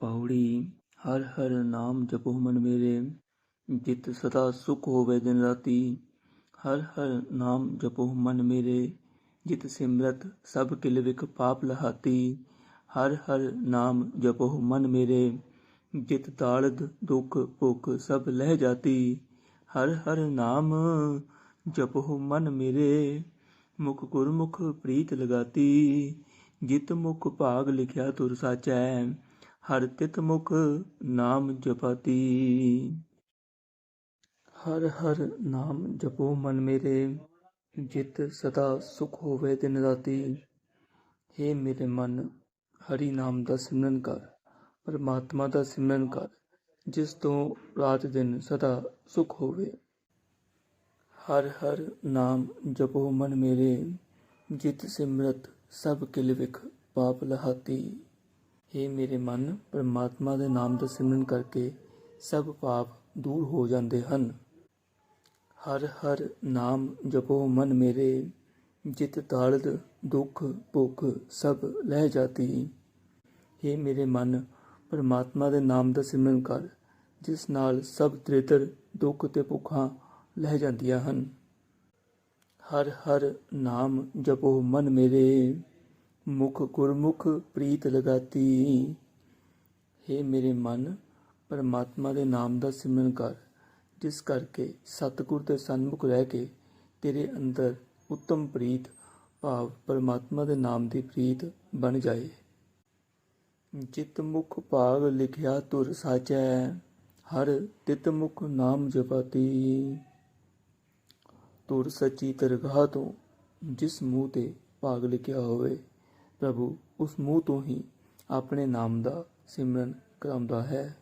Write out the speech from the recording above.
ਪੌੜੀ ਹਰ ਹਰ ਨਾਮ ਜਪੋ ਮਨ ਮੇਰੇ ਜਿਤ ਸਦਾ ਸੁਖ ਹੋਵੇ ਦਿਨ ਰਾਤੀ ਹਰ ਹਰ ਨਾਮ ਜਪੋ ਮਨ ਮੇਰੇ ਜਿਤ ਸਿਮਰਤ ਸਭ ਕਿਲ ਵਿਖ ਪਾਪ ਲਹਾਤੀ ਹਰ ਹਰ ਨਾਮ ਜਪੋ ਮਨ ਮੇਰੇ ਜਿਤ ਤਾਲਦ ਦੁਖ ਭੁਖ ਸਭ ਲਹਿ ਜਾਤੀ ਹਰ ਹਰ ਨਾਮ ਜਪੋ ਮਨ ਮੇਰੇ ਮੁਖ ਗੁਰਮੁਖ ਪ੍ਰੀਤ ਲਗਾਤੀ ਜਿਤ ਮੁਖ ਭਾਗ ਲਿਖਿਆ ਤੁਰ ਸਾਚੈ ਹਰ ਤਿਤ ਮੁਖ ਨਾਮ ਜਪਾਤੀ। ਹਰ ਹਰ ਨਾਮ ਜਪੋ ਮਨ ਮੇਰੇ, ਜਿਤ ਸਦਾ ਸੁਖ ਹੋਵੇ ਦਿਨ ਰਾਤੀ। हे ਮੇਰੇ ਮਨ, ਹਰੀ ਨਾਮ ਦਾ ਸਿਮਰਨ ਕਰ, ਪਰਮਾਤਮਾ ਦਾ ਸਿਮਰਨ ਕਰ, ਜਿਸ ਤੋਂ ਰਾਤ ਦਿਨ ਸਦਾ ਸੁਖ ਹੋਵੇ। ਹਰ ਹਰ ਨਾਮ ਜਪੋ ਮਨ ਮੇਰੇ, ਜਿਤ ਸਿਮਰਤ ਸਭ ਕਿਲ ਵਿਖ ਪਾਪ ਲਹਾਤੀ। हे ਮੇਰੇ ਮਨ, ਪਰਮਾਤਮਾ ਦੇ ਨਾਮ ਦਾ ਸਿਮਰਨ ਕਰਕੇ ਸਭ ਪਾਪ ਦੂਰ ਹੋ ਜਾਂਦੇ ਹਨ। ਹਰ ਹਰ ਨਾਮ ਜਪੋ ਮਨ ਮੇਰੇ, ਜਿਤ ਤਾਲਦ ਦੁੱਖ ਭੁੱਖ ਸਭ ਲਹਿ ਜਾਤੀ। हे ਮੇਰੇ ਮਨ, ਪਰਮਾਤਮਾ ਦੇ ਨਾਮ ਦਾ ਸਿਮਰਨ ਕਰ, ਜਿਸ ਨਾਲ ਸਭ ਤ੍ਰਿਤਰ ਦੁੱਖ ਤੇ ਭੁੱਖਾਂ ਲਹਿ ਜਾਂਦੀਆਂ ਹਨ। ਹਰ ਹਰ ਨਾਮ ਜਪੋ ਮਨ ਮੇਰੇ। ਮੁਖ ਗੁਰਮੁਖ ਪ੍ਰੀਤ ਲਗਾਤੀ। हे ਮੇਰੇ ਮਨ, ਪਰਮਾਤਮਾ ਦੇ ਨਾਮ ਦਾ ਸਿਮਰਨ ਕਰ, ਜਿਸ ਕਰਕੇ ਸਤਿਗੁਰ ਦੇ ਸਨਮੁਖ ਰਹਿ ਕੇ ਤੇਰੇ ਅੰਦਰ ਉੱਤਮ ਪ੍ਰੀਤ, ਭਾਵ ਪਰਮਾਤਮਾ ਦੇ ਨਾਮ ਦੀ ਪ੍ਰੀਤ ਬਣ ਜਾਏ। ਜਿਤ ਮੁਖ ਭਾਗ ਲਿਖਿਆ ਤੁਰ ਸਾਚੈ, ਹਰ ਤਿਤ ਮੁਖ ਨਾਮ ਜਪਾਤੀ। ਤੁਰ ਸੱਚੀ ਦਰਗਾਹ ਤੋਂ ਜਿਸ ਮੂੰਹ ਤੇ ਭਾਗ ਲਿਖਿਆ ਹੋਵੇ ਪ੍ਰਭੂ ਉਸ ਮੂੰਹ ਤੋਂ ਹੀ ਆਪਣੇ ਨਾਮ ਦਾ ਸਿਮਰਨ ਕਰਾਉਂਦਾ ਹੈ।